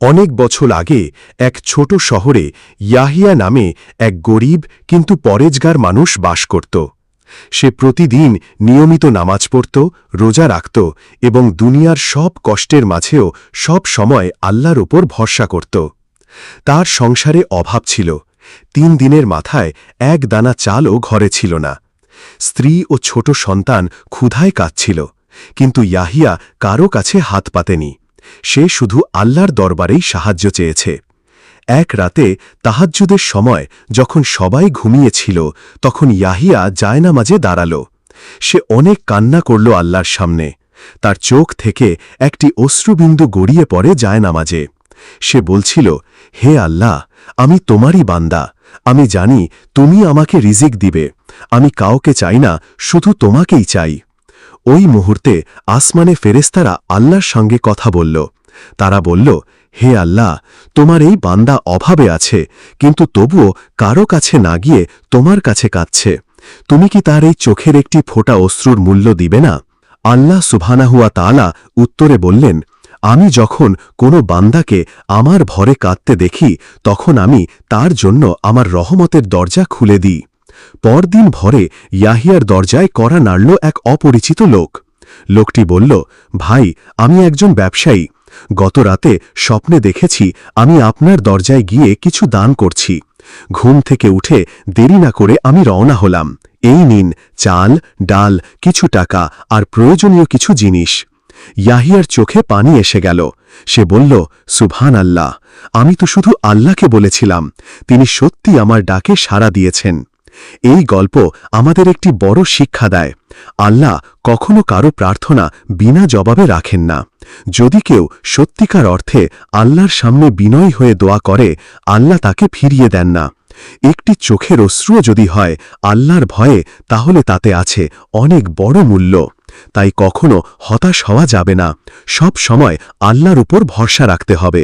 অনেক বছর আগে এক ছোট শহরে ইয়াহিয়া নামে এক গরিব কিন্তু পরেজগার মানুষ বাস করত। সে প্রতিদিন নিয়মিত নামাজ পড়ত, রোজা রাখত এবং দুনিয়ার সব কষ্টের মাঝেও সব সময় আল্লাহর ওপর ভরসা করত। তার সংসারে অভাব ছিল। তিন দিনের মাথায় এক দানা চালও ঘরে ছিল না। স্ত্রী ও ছোট সন্তান ক্ষুধায় কাঁদছিল, কিন্তু ইয়াহিয়া কারও কাছে হাত পাতেনি। সে শুধু আল্লাহর দরবারেই সাহায্য চেয়েছে। এক রাতে তাহাজ্জুদের সময় যখন সবাই ঘুমিয়েছিল, তখন ইয়াহিয়া জায়নামাজে দাঁড়াল। সে অনেক কান্না করল আল্লাহর সামনে। তার চোখ থেকে একটি অশ্রুবিন্দু গড়িয়ে পড়ে জায়নামাজে। সে বলছিল, হে আল্লাহ, আমি তোমারই বান্দা। আমি জানি তুমি আমাকে রিজিক দিবে। আমি কাউকে চাই না, শুধু তোমাকেই চাই। ওই মুহূর্তে আসমানে ফেরেস্তারা আল্লাহর সঙ্গে কথা বলল। তারা বলল, হে আল্লাহ, তোমার এই বান্দা অভাবে আছে, কিন্তু তবুও কারও কাছে না গিয়ে তোমার কাছে কাঁদছে। তুমি কি তার এই চোখের একটি ফোঁটা অশ্রুর মূল্য দিবে না? আল্লাহ সুবহানাহুয়া তাআলা উত্তরে বললেন, আমি যখন কোনো বান্দাকে আমার ভরে কাঁদতে দেখি, তখন আমি তার জন্য আমার রহমতের দরজা খুলে দিই। পরদিন ভরে ইয়াহিয়ার দরজায় করা নাড়ল এক অপরিচিত লোক। লোকটি বলল, ভাই, আমি একজন ব্যবসায়ী। গত রাতে স্বপ্নে দেখেছি আমি আপনার দরজায় গিয়ে কিছু দান করছি। ঘুম থেকে উঠে দেরি না করে আমি রওনা হলাম। এই নিন চাল, ডাল, কিছু টাকা আর প্রয়োজনীয় কিছু জিনিস। ইয়াহিয়ার চোখে পানি এসে গেল। সে বলল সুভান আল্লাহ আমি তো শুধু আল্লাহকে বলেছিলাম। তিনি সত্যি আমার ডাকে সাড়া দিয়েছেন। এই গল্প আমাদের একটি বড় শিক্ষা দেয়। আল্লাহ কখনো কারও প্রার্থনা বিনা জবাবে রাখেন না। যদি কেউ সত্যিকার অর্থে আল্লাহর সামনে বিনয় হয়ে দোয়া করে, আল্লাহ তাকে ফিরিয়ে দেন না। একটি চোখের অশ্রুও যদি হয় আল্লাহর ভয়ে, তাহলে তাতে আছে অনেক বড় মূল্য। তাই কখনো হতাশ হওয়া যাবে না। সব সময় আল্লাহর উপর ভরসা রাখতে হবে।